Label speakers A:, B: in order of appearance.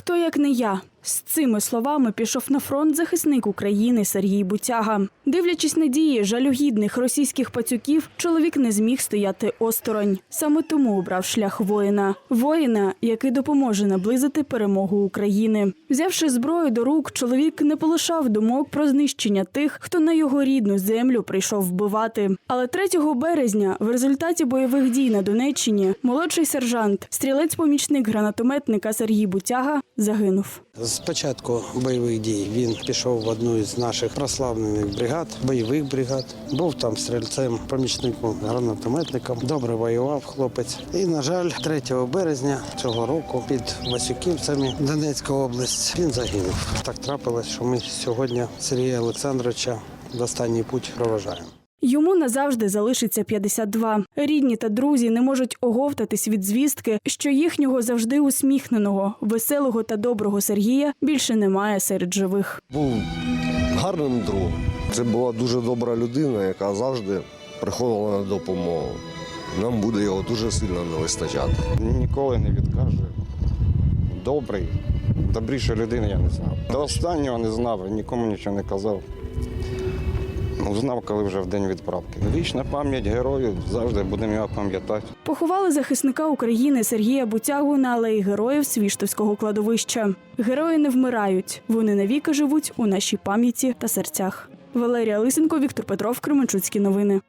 A: Хто як не я? З цими словами пішов на фронт захисник України Сергій Бутяга. Дивлячись на дії жалюгідних російських пацюків, чоловік не зміг стояти осторонь. Саме тому обрав шлях воїна. Воїна, який допоможе наблизити перемогу України. Взявши зброю до рук, чоловік не полишав думок про знищення тих, хто на його рідну землю прийшов вбивати. Але 3 березня, в результаті бойових дій на Донеччині, молодший сержант, стрілець-помічник гранатометника Сергій Бутяга загинув.
B: З початку бойових дій він пішов в одну із наших прославлених бригад, бойових бригад. Був там стрільцем, помічником, гранатометником. Добре воював хлопець. І, на жаль, 3 березня цього року під Васюківцями Донецька область він загинув. Так трапилось, що ми сьогодні Сергія Олександровича в останній путь проважаємо.
A: Йому назавжди залишиться 52. Рідні та друзі не можуть оговтатись від звістки, що їхнього завжди усміхненого, веселого та доброго Сергія більше немає серед живих.
C: був гарним другом. Це була дуже добра людина, яка завжди приходила на допомогу. Нам буде його дуже сильно не вистачати.
D: ніколи не відкаже. Добрий, добріше людини я не знав. До останнього не знав, нікому нічого не казав. Ну, знав, коли вже в день відправки. Вічна пам'ять героїв, завжди будемо його пам'ятати.
A: Поховали захисника України Сергія Бутягу на алеї героїв Свіштовського кладовища. Герої не вмирають, вони навіки живуть у нашій пам'яті та серцях. Валерія Лисенко, Віктор Петров, Кременчуцькі новини.